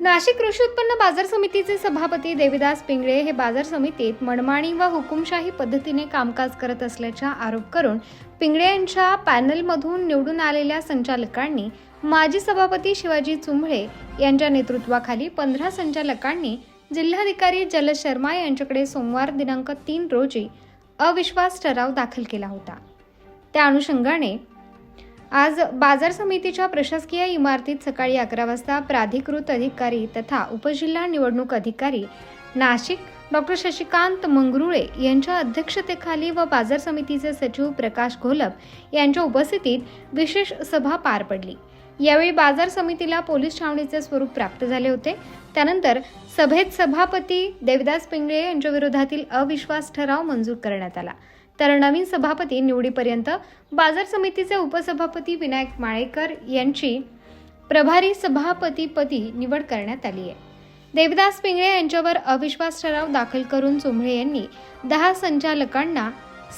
नाशिक कृषी उत्पन्न बाजार समितीचे सभापती देविदास पिंगळे हे बाजार समितीत मनमाणी व हुकुमशाही पद्धतीने कामकाज करत असल्याचा आरोप करून पिंगळे यांच्या पॅनलमधून निवडून आलेल्या संचालकांनी माजी सभापती शिवाजी चुंभळे यांच्या नेतृत्वाखाली पंधरा संचालकांनी जिल्हाधिकारी जल शर्मा यांच्याकडे सोमवार दिनांक तीन रोजी अविश्वास ठराव दाखल केला होता. त्या अनुषंगाने आज बाजार समितीच्या प्रशासकीय इमारतीत सकाळी अकरा वाजता प्राधिकृत अधिकारी तथा उपजिल्हा निवडणूक अधिकारी नाशिक डॉक्टर शशिकांत मंगरुळे यांच्या अध्यक्षतेखाली व बाजार समितीचे सचिव प्रकाश घोलप यांच्या उपस्थितीत विशेष सभा पार पडली. यावेळी बाजार समितीला पोलीस छावणीचे स्वरूप प्राप्त झाले होते. त्यानंतर सभेत सभापती देवदास पिंगळे यांच्या विरोधातील अविश्वास ठराव मंजूर करण्यात आला. तर नवीन सभापती निवडीपर्यंत बाजार समितीचे उपसभापती विनायक माळेकर यांची प्रभारी सभापतीपदी निवड करण्यात आली आहे. देवदास पिंगळे यांच्यावर अविश्वास ठराव दाखल करून चोंभळे यांनी दहा संचालकांना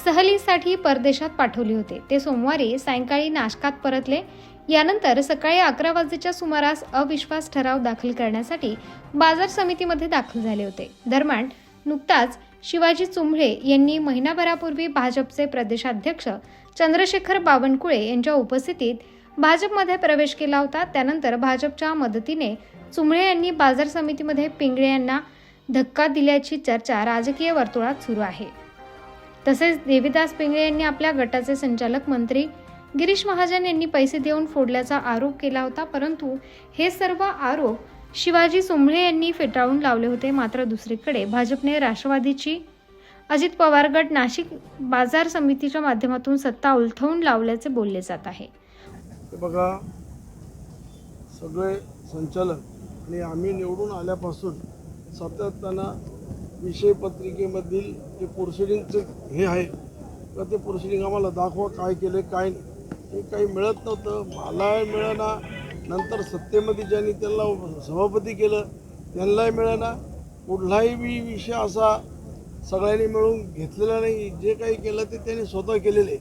सहलीसाठी परदेशात पाठवले होते. ते सोमवारी सायंकाळी नाशकात परतले. यानंतर सकाळी अकरा वाजेच्या सुमारास अविश्वास ठराव दाखल करण्यासाठी बाजार समितीमध्ये दाखल झाले होते. दरम्यान नुकताच शिवाजी चुंभळे यांनी महिनाभरापूर्वी भाजपचे प्रदेशाध्यक्ष चंद्रशेखर बावनकुळे यांच्या उपस्थितीत भाजपमध्ये प्रवेश केला होता. त्यानंतर भाजपच्या मदतीने चुंभळे यांनी बाजार समितीमध्ये पिंगळे यांना धक्का दिल्याची चर्चा राजकीय वर्तुळात सुरू आहे. तसेच देवीदास पिंगळे यांनी आपल्या गटाचे संचालक मंत्री गिरीश महाजन यांनी पैसे देऊन फोडल्याचा आरोप केला होता. परंतु हे सर्व आरोप शिवाजी सुंभळे यांनी फेटाळून लावले होते मात्र दुसरीकडे भाजपने राष्ट्रवादीची अजित पवार गट नाशिक बाजार समितीच्या माध्यमातून सत्ता उलथवून लावल्याचे बोलले जात आहे. बघा सगळे संचालक आणि आम्ही निवडून आल्यापासून सातत्यानं विषय पत्रिकेमधील जे प्रोसिडिंगचं हे आहे तर ते प्रोसिडिंग आम्हाला दाखवा काय केलं काय नाही. हे काही मिळत नव्हतं मलाही मिळेना. नंतर सत्तेमध्ये ज्यांनी त्यांना सभापती केलं त्यांनाही मिळाला. कुठलाही बी विषय असा सगळ्यांनी मिळून घेतलेला नाही. जे काही केलं ते त्यांनी स्वतः केलेले.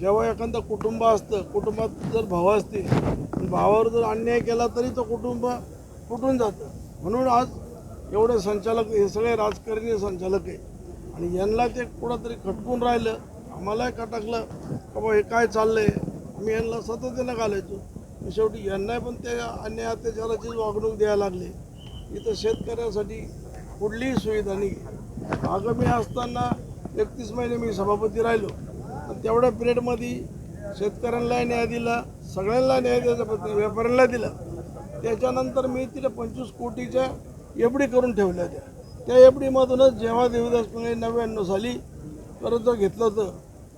जेव्हा एखादं कुटुंब असतं कुटुंबात जर भाव असतील भावावर जर अन्याय केला तरी तो कुटुंब फुटून जातं. म्हणून आज एवढे संचालक हे सगळे राजकारणी संचालक आहे. आणि यांना ते कुठंतरी खटकून राहिलं. आम्हालाही खटकलं. का बा हे काय चाललं आहे आम्ही यांना सातत्यानं घालायचो. शेवटी यांना पण ते अन्याय अत्याचाराचीच वागणूक द्यायला लागले. इथं शेतकऱ्यासाठी कुठलीही सुविधा नाही. आगामी असताना एकतीस महिने मी सभापती राहिलो. आणि तेवढ्या पिरियडमध्ये शेतकऱ्यांना न्याय दिला सगळ्यांना न्याय द्यायचा प्रयत्न व्यापाऱ्यांना दिला. त्याच्यानंतर मी तिला पंचवीस कोटीच्या एफ डी करून ठेवल्या त्या त्या एफ डीमधूनच जेव्हा देवीदास पिंगळे नव्याण्णव साली कर्ज घेतलं होतं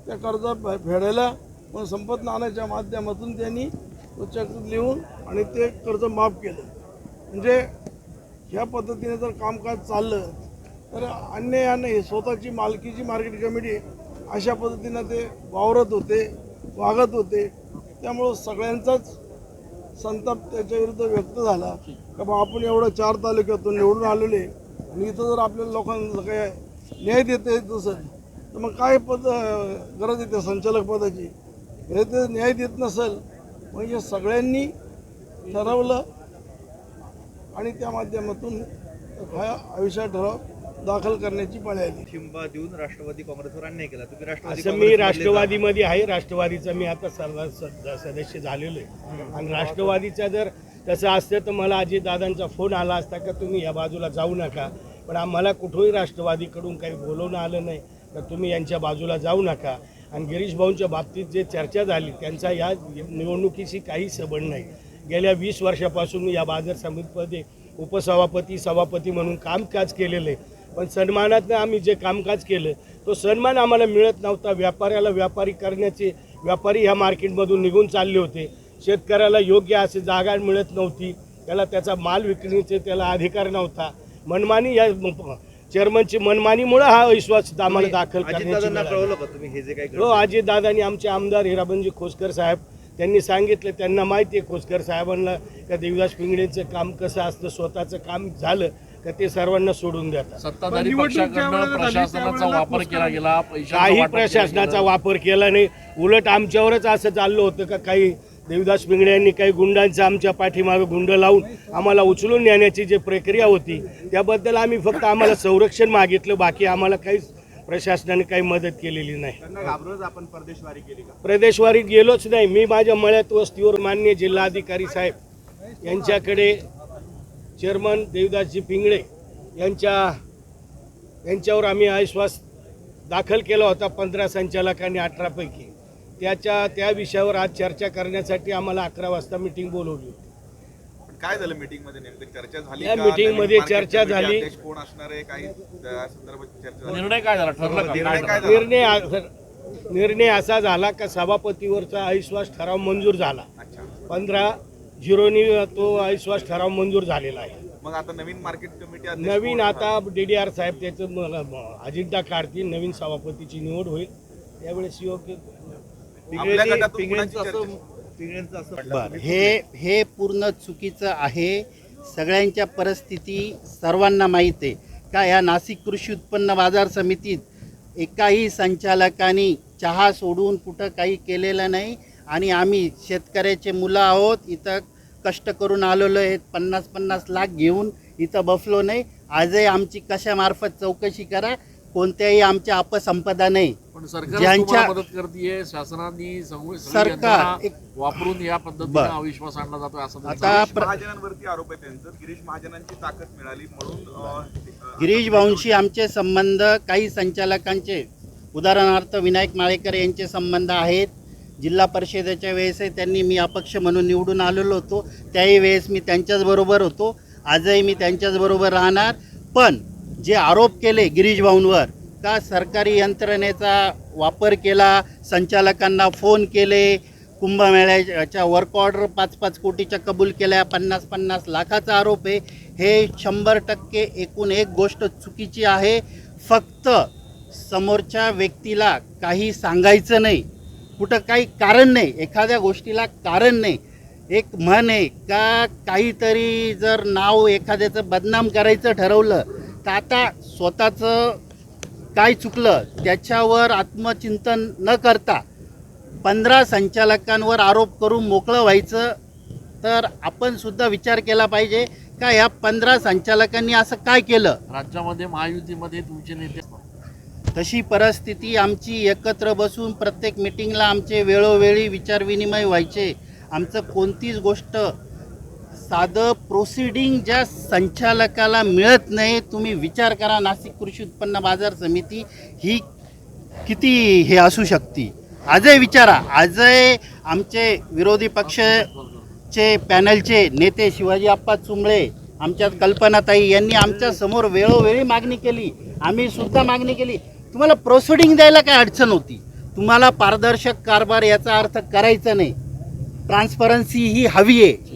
त्या कर्ज फेडायला पण संपत नाण्याच्या माध्यमातून त्यांनी तो लिहून आणि ते कर्ज माफ केलं. म्हणजे ह्या पद्धतीने जर कामकाज चाललं तर अन्यायाने हे स्वतःची मालकीची मार्केट कमिटी अशा पद्धतीनं ते वावरत होते वागत होते. त्यामुळं सगळ्यांचाच संताप त्याच्या विरुद्ध व्यक्त झाला. का बा आपण एवढं चार तालुक्यातून निवडून आलेले आणि इथं जर आपल्या लोकांना काय न्याय देता येत नसेल तर मग काय पद गरज येते संचालक पदाची? हे ते न्याय देत नसेल म्हणजे सगळ्यांनी ठरवलं आणि त्या माध्यमातून हा आयुष्यात ठराव दाखल करण्याची पाळी आली. ठिंबा देऊन राष्ट्रवादी काँग्रेसवर अन्याय केला. तुम्ही राष्ट्रवादी असं मी राष्ट्रवादीमध्ये आहे. राष्ट्रवादीचा मी आता सर्व सदस्य झालेलो आहे. आणि राष्ट्रवादीचा जर तसं असतं तर मला अजितदादांचा फोन आला असता का तुम्ही या बाजूला जाऊ नका. पण आम्हाला कुठंही राष्ट्रवादीकडून काही बोलवणं आलं नाही तर तुम्ही यांच्या बाजूला जाऊ नका. आणि गिरीश भाऊंच्या बाबतीत जे चर्चा झाली त्यांचा या निवडणुकीशी काही संबंध नाही. गेल्या वीस वर्षापासून या बाजार समितीमध्ये उपसभापती सभापती म्हणून कामकाज केलेलं आहे. पण सन्मानातनं आम्ही जे कामकाज केलं तो सन्मान आम्हाला मिळत नव्हता. व्यापाऱ्याला व्यापारी करण्याचे व्यापारी ह्या मार्केटमधून निघून चालले होते. शेतकऱ्याला योग्य असे जागा मिळत नव्हती. त्याला त्याचा माल विकण्याचे त्याला अधिकार नव्हता. मनमानी या चेअरमनची मनमानीमुळे हा विश्वास आम्हाला दाखल. कळवलं का तुम्ही हे जे काही हो अजितदादांनी आमचे आमदार हिराबंजी खोसकर साहेब त्यांनी सांगितलं त्यांना माहिती आहे खोसकर साहेबांना का देवदास पिंगळेचं काम कसं असतं स्वतःचं काम झालं का ते सर्वांना सोडून देतात सत्ताधारी पक्षाकडनं प्रशासनाचा वापर केला गेला पैशाचं काही केलं प्रशासनाचा. वापर केला नाही उलट आमच्यावरच असं चाललं होतं का काही देवदास पिंगळे यांनी काही गुंडांचं आमच्या पाठीमागे गुंड लावून आम्हाला उचलून नेण्याची जी प्रक्रिया होती त्याबद्दल आम्ही फक्त आम्हाला संरक्षण मागितलं बाकी आम्हाला काहीच प्रशासनाने काही मदत केलेली नाही. आपण परदेशवारी केली प्रदेशवारीत गेलोच नाही. मी माझ्या मळ्यात वस्तीवर मान्य जिल्हाधिकारी साहेब यांच्याकडे चेअरमन देवदासजी पिंगळे यांच्या यांच्यावर आम्ही अविश्वास दाखल केला होता पंधरा संचालकांनी अठरापैकी त्याच्या त्या विषयावर आज चर्चा करण्यासाठी आम्हाला अकरा वाजता मिटिंग बोलवली होती. काय झालं मीटिंगमध्ये नेमकं? चर्चा झाली या का? meeting नवीन मध्ये market चर्चा committee झाली. अध्यक्ष कोण असणार आहे? काही त्या संदर्भात चर्चा झाली. निर्णय काय झाला? ठरलं का? निर्णय काय झालं? निर्णय आ- निर्णय असा झाला का सभापतीवरचा अविश्वास ठराव मंजूर झाला. अच्छा. पंधरा झिरोनी तो अविश्वास ठराव मंजूर झालेला आहे. मग आता नवीन मार्केट कमिटी अध्यक्ष नवीन कोण? आता डी डी आर साहेब त्याचं मला म- अजिंठा काढतील. नवीन सभापतीची निवड होईल. त्यावेळेस योग्य आपल्या गटातून पिंगळ्यांचं कुणाची असं चर्चा- पिंगळ्यांचं असं बर. हे हे पूर्ण चुकीचं आहे. सगळ्यांच्या परिस्थिती सर्वांना माहीत आहे. का या नाशिक कृषी उत्पन्न बाजार समितीत एकाही संचालकांनी चहा सोडून कुठं काही केलेलं नाही आणि आम्ही शेतकऱ्याचे मुलं आहोत इथं कष्ट करून आलेलो आहेत पन्नास पन्नास लाख घेऊन इथं बसलो नाही. आजही आमची कशामार्फत चौकशी करा. कोणत्याही आमच्या अपसंपदा नाही. पण सरकार ज्यांच्या- तुम्हाला मदत करते शासनाने सगळी- सगळी सरकार यंत्रणा एक- वापरून या पद्धतीने बरं. अविश्वास आणला जातोय असं आता गिरीश प्र- महाजनांवरती आरोप आहे त्यांचं. गिरीश महाजनांची ताकद मिळाली म्हणून अं, अं, गिरीश भाऊंशी आमचे संबंध काही संचालकांचे उदाहरणार्थ विनायक माळेकर यांचे संबंध आहेत. जिल्हा परिषदेच्या वेळेसही त्यांनी मी अपक्ष म्हणून निवडून आलेलो होतो. त्याही वेळेस मी त्यांच्याचबरोबर होतो. आजही मी त्यांच्याचबरोबर राहणार. पण जे आरोप केले गिरीशभाऊंवर का सरकारी यंत्रणेचा वापर केला संचालकांना फोन केले कुंभमेळ्याच्या वर्क ऑर्डर पाच पाच कोटीच्या कबूल केल्या पन्नास पन्नास लाखाचा आरोप आहे हे शंभर टक्के एकूण एक गोष्ट चुकीची आहे. फक्त समोरच्या व्यक्तीला काही सांगायचं नाही कुठं काही कारण नाही एखाद्या गोष्टीला कारण नाही. एक म्हण आहे का काहीतरी जर नाव एखाद्याचं बदनाम करायचं ठरवलं आता स्वतःचं काय चुकलं त्याच्यावर आत्मचिंतन न करता पंधरा संचालकांवर आरोप करून मोकळं व्हायचं तर आपण सुद्धा विचार केला पाहिजे का या पंधरा संचालकांनी असं काय केलं राज्यामध्ये महायुतीमध्ये तुमचे नेते. तशी परिस्थिती आमची एकत्र बसून प्रत्येक मिटिंगला आमचे वेळोवेळी विचारविनिमय व्हायचे आमचं कोणतीच गोष्ट साधं प्रोसिडिंग ज्या संचालकाला मिळत नाही तुम्ही विचार करा नाशिक कृषी उत्पन्न बाजार समिती ही किती हे असू शकते? आजही विचारा. आजही आमचे विरोधी पक्षचे पॅनलचे नेते शिवाजी आप्पा चुंबळे आमच्या कल्पनाताई यांनी आमच्यासमोर वेळोवेळी मागणी केली. आम्ही सुद्धा मागणी केली. तुम्हाला प्रोसिडिंग द्यायला काय अडचण होती? तुम्हाला पारदर्शक कारभार याचा अर्थ करायचा नाही. ट्रान्सपरन्सी ही हवी आहे.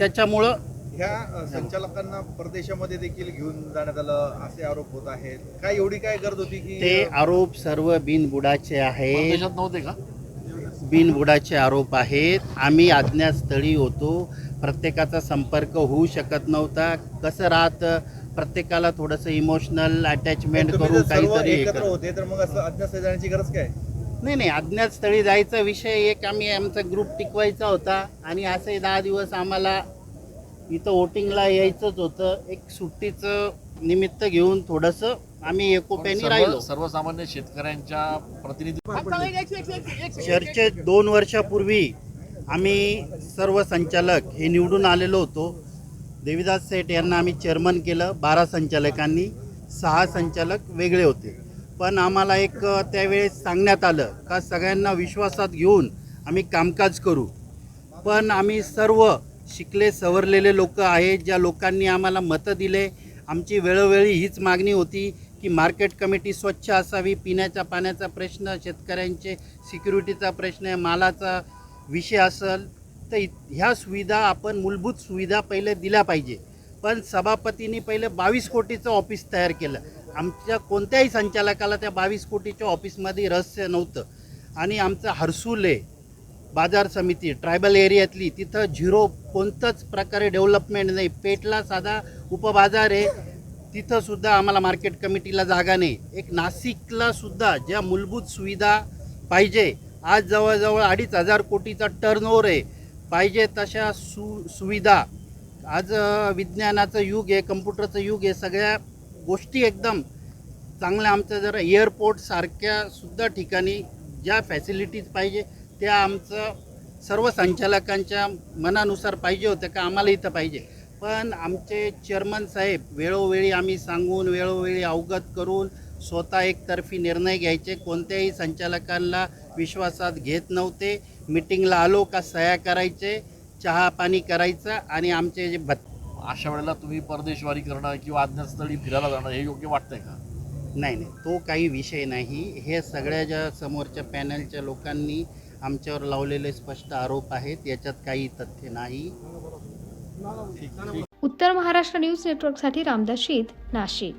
त्याच्यामुळं ह्या संचालकांना परदेशामध्ये देखील घेऊन जाण्यात आलं असे आरोप होत आहेत. काय एवढी काय गरज होती की ते आरोप सर्व बिनबुडाचे आहेत. परदेशात नव्हते का? बिनबुडाचे आरोप आहेत. आम्ही अज्ञातस्थळी होतो. प्रत्येकाचा संपर्क होऊ शकत नव्हता. कसं राहतं? प्रत्येकाला थोडंसं इमोशनल अटॅचमेंट करून काहीतरी. होते तर मग असं अज्ञात जाण्याची गरज काय? नाही नाही अज्ञात स्थळी जायचा विषय एक आम्ही आमचा ग्रुप टिकवायचा होता आणि असंही दहा दिवस आम्हाला इथं वोटिंगला यायचंच होतं. एक सुट्टीचं निमित्त घेऊन थोडंसं आम्ही एकोप्याने राहिलो. सर्वसामान्य शेतकऱ्यांच्या प्रतिनिधी चर्चेत दोन वर्षापूर्वी आम्ही सर्व संचालक हे निवडून आलेलो होतो. देवीदास सेठ यांना आम्ही चेअरमन केलं बारा संचालकांनी सहा संचालक वेगळे होते. पण आम्हाला एक त्यावेळेस सांगण्यात आलं का सगळ्यांना विश्वासात घेऊन आम्ही कामकाज करू. पण आम्ही सर्व शिकले सवरलेले लोक आहेत ज्या लोकांनी आम्हाला मतं दिले. आमची वेळोवेळी हीच मागणी होती की मार्केट कमिटी स्वच्छ असावी पिण्याच्या पाण्याचा प्रश्न शेतकऱ्यांचे सिक्युरिटीचा प्रश्न मालाचा विषय असेल तर ह्या सुविधा आपण मूलभूत सुविधा पहिले दिल्या पाहिजे. पण सभापतींनी पहिले बावीस कोटीचं ऑफिस तयार केलं. आमच्या कोणत्याही संचालकाला त्या बावीस कोटीच्या ऑफिसमध्ये रहस्य नव्हतं. आणि आमचं हर्सूल आहे बाजार समिती ट्रायबल एरियातली तिथं झिरो कोणतंच प्रकारे डेव्हलपमेंट नाही. पेटला साधा उपबाजार आहे. तिथंसुद्धा आम्हाला मार्केट कमिटीला जागा नाही. एक नाशिकला सुद्धा ज्या मूलभूत सुविधा पाहिजे आज जवळजवळ अडीच हजार कोटीचा टर्नओवर आहे. पाहिजे तशा सु सुविधा. आज विज्ञानाचं युग आहे कम्प्युटरचं युग आहे सगळ्या गोष्टी एकदम चांगल्या आमचं जरा एअरपोर्टसारख्या सुद्धा ठिकाणी ज्या फॅसिलिटीज पाहिजे त्या आमचं सर्व संचालकांच्या मनानुसार पाहिजे होतं का आम्हाला इथं पाहिजे. पण आमचे चेअरमन साहेब वेळोवेळी आम्ही सांगून वेळोवेळी अवगत करून स्वतः एकतर्फी निर्णय घ्यायचे. कोणत्याही संचालकांना विश्वासात घेत नव्हते. मिटिंगला आलो का सह्या करायचे चहा पाणी करायचं आणि आमचे जे भत् अशा वेळेला तुम्ही परदेशवारी करणं किंवा अज्ञातस्थळी फिरायला जाणं हे योग्य वाटतंय का? नाही नाही. तो काही विषय नाही. हे सगळ्या ज्या समोरच्या पॅनलच्या लोकांनी आमच्यावर लावलेले स्पष्ट आरोप आहेत याच्यात काही तथ्य नाही. उत्तर महाराष्ट्र न्यूज नेटवर्कसाठी रामदास शीत नाशिक.